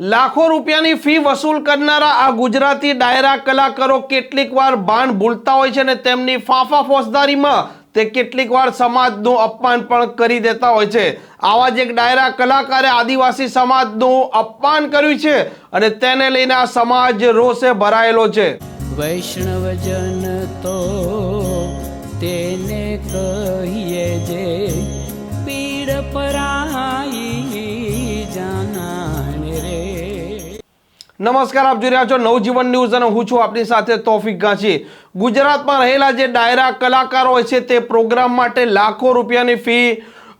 લાખો રૂપિયાની ફી વસૂલ કરનારા આ ગુજરાતી ડાયરા કલાકારો કેટલીક વાર ભાન ભૂલતા હોય છે ને તેમની ફાંફા ફોજદારીમાં તે કેટલીક વાર સમાજનું અપમાન પણ કરી દેતા હોય છે. આવા જ એક ડાયરા કલાકારે આદિવાસી સમાજનું અપમાન કર્યું છે અને તેને લઈને આ સમાજ રોષે ભરાયેલો છે. વૈષ્ણવજન તો તેને કહીએ જે પીડ પરાઈ નમસ્કાર, આપ જોઈ રહ્યા છો નવજીવન ન્યૂઝ અને હું છું આપની સાથે તોફિક ગાંચી. ગુજરાતમાં રહેલા જે ડાયરા કલાકારો હોય છે, તે પ્રોગ્રામ માટે લાખો રૂપિયાની ફી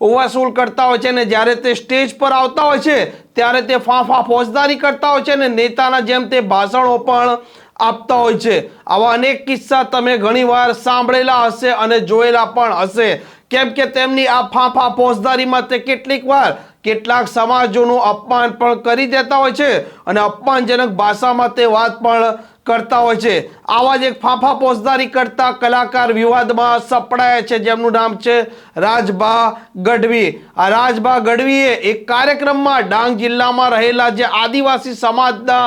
વસૂલ કરતા હોય છે અને જ્યારે તે સ્ટેજ પર આવતા હોય છે, ત્યારે તે ફાંફા ફોજદારી કરતા હોય છે અને નેતાના જેમ તે ભાષણો પણ આપતા હોય છે. આવા અનેક કિસ્સા તમે ઘણીવાર સાંભળેલા હશે અને જોયેલા પણ હશે. કેમ કે તેમની આ ફાંફા ફોજદારીમાં તે કેટલીક વાર કેટલાક સમાજોનું અપમાન પણ કરી દેતા હોય છે અને અપમાનજનક ભાષામાં તે વાત પણ કરતા હોય છે. આવા જ એક ફાંફા પોસદારી કરતા કલાકાર વિવાદમાં સપડાયા છે, જેમનું નામ છે રાજભા ગઢવી. આ રાજભા ગઢવીએ એક કાર્યક્રમમાં ડાંગ જિલ્લામાં રહેલા જે આદિવાસી સમાજના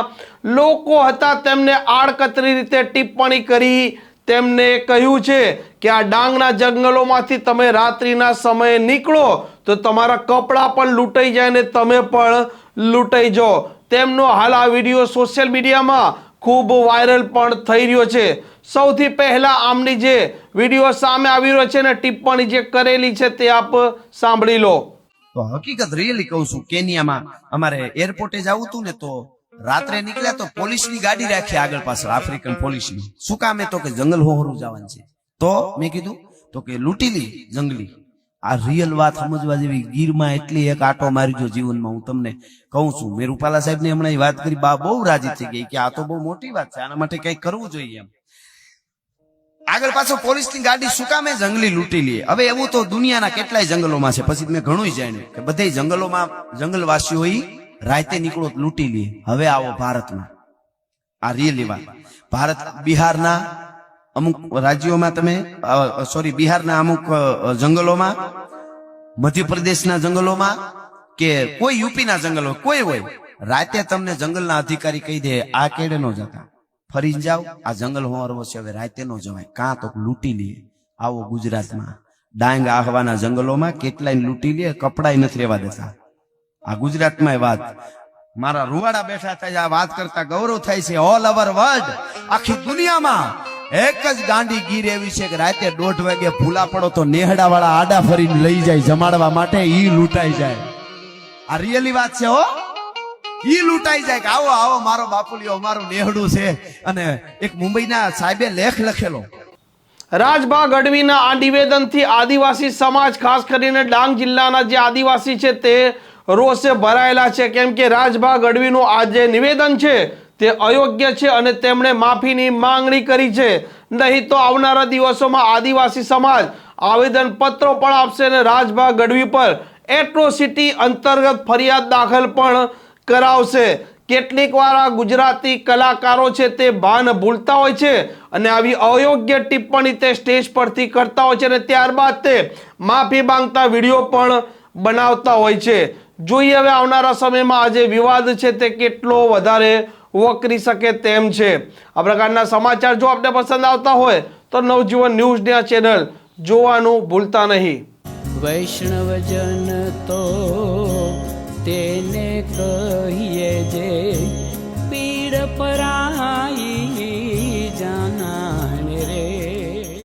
લોકો હતા, તેમને આડકતરી રીતે ટિપ્પણી કરી તેમને કહ્યું છે કે આ ડાંગના જંગલોમાંથી તમે રાત્રિના સમયે નીકળો તો તમારા કપડાં પણ લૂંટાઈ જાય ને તમે પણ લૂંટાઈ જાઓ. તેમનો હાલ આ વીડિયો સોશિયલ મીડિયામાં ખૂબ વાયરલ પણ થઈ રહ્યો છે. સૌથી પહેલા આમની જે વીડિયો સામે આવી રહ્યો છે ને ટિપ્પણી જે કરેલી છે તે આપ સાંભળી લો. તો હકીકત રિયલી કહું છું, કેનિયામાં અમારે એરપોર્ટે જવું હતું ને તો રાત્રે નીકળ્યા તો પોલીસની ગાડી રાખી આગળ પાછળ, આફ્રિકન પોલીસની. શું કામે તો કે જંગલ હોહરું જવાનું છે? તો મેં કીધું, તો કે લૂંટીલી જંગલી. આ રિયલ વાત સમજવા જેવી ગીરમાં એટલી એક આટો મારી જીવનમાં હું તમને કહું છું. મેં રૂપાલા સાહેબને હમણાં વાત કરી, બા બહુ રાજી થઈ ગઈ કે આ તો બહુ મોટી વાત છે, આના માટે કંઈક કરવું જોઈએ એમ. આગળ પાછો પોલીસની ગાડી, શું કામે જંગલી લૂંટી લઈએ હવે એવું તો દુનિયાના કેટલાય જંગલોમાં છે. પછી મેં ઘણું જાણ્યું કે બધે જંગલોમાં જંગલવાસીઓ રાતે નીકળો લૂંટી લે. હવે આવો ભારતમાં. આ રિયલી વાત. ભારત બિહારના અમુક રાજ્યોમાં તમે સોરી બિહારના અમુક જંગલોમાં, મધ્યપ્રદેશના જંગલોમાં કે કોઈ યુપીના જંગલો, કોઈ હોય, રાતે તમને જંગલના અધિકારી કહી દે, આ કેડે નો જતા. ફરી જાઓ, આ જંગલ હોરવો છે, હવે રાતે નો જવાય. કાં તો લૂંટી લે. આવો ગુજરાતમાં. ડાંગ આહવાના જંગલોમાં કેટલાય લૂંટી લે, કપડાય નથી રહેવા દેતા. આ ગુજરાતમાં વાત. મારા રૂવાડા બેઠા થાય, આ વાત કરતા ગૌરવ થાય છે. ઓલ ઓવર વર્લ્ડ આખી દુનિયામાં એક જ ગાંડી ગીર એવી છે કે રાતે દોઢ વાગે ભૂલા પડો તો નેહડા વાળા આડા ફરીને લઈ જાય જમાડવા માટે, ઈ લૂંટાઈ જાય. આ રિયલી વાત છે હો? ઈ લૂંટાઈ જાય કે આવો આવો, મારો બાપુલિયો મારું નેહડું છે. અને એક મુંબઈના સાહેબે લેખ લખેલો. રાજભા ગઢવીના આ નિવેદનથી આદિવાસી સમાજ, ખાસ કરીને ડાંગ જિલ્લાના જે આદિવાસી છે તે રોષે ભરાયેલા છે. કેમ કે રાજભા ગઢવીનું આ જે નિવેદન છે તે અયોગ્ય છે અને તેમણે માફીની માંગણી કરી છે. નહીં તો આવનારા દિવસોમાં આદિવાસી સમાજ આવેદન પત્રો પણ આપશે અને રાજભા ગઢવી પર એટ્રોસિટી અંતર્ગત ફરિયાદ દાખલ પણ કરાવશે. કેટલીક વાર આ ગુજરાતી કલાકારો છે તે ભાન ભૂલતા હોય છે અને આવી અયોગ્ય ટિપ્પણી તે સ્ટેજ પરથી કરતા હોય છે અને ત્યારબાદ તે માફી માંગતા વીડિયો પણ બનાવતા હોય છે. જોઈએ હવે આવનારા સમયમાં આજે વિવાદ છે તે કેટલો વધારે વકરી શકે તેમ છે. આ પ્રકારના સમાચાર જો આપને પસંદ આવતા હોય તો નવજીવન ન્યૂઝની આ ચેનલ જોવાનું ભૂલતા નહીં. વૈષ્ણવજન તો તેને કહીએ જે પીડ પરાઈ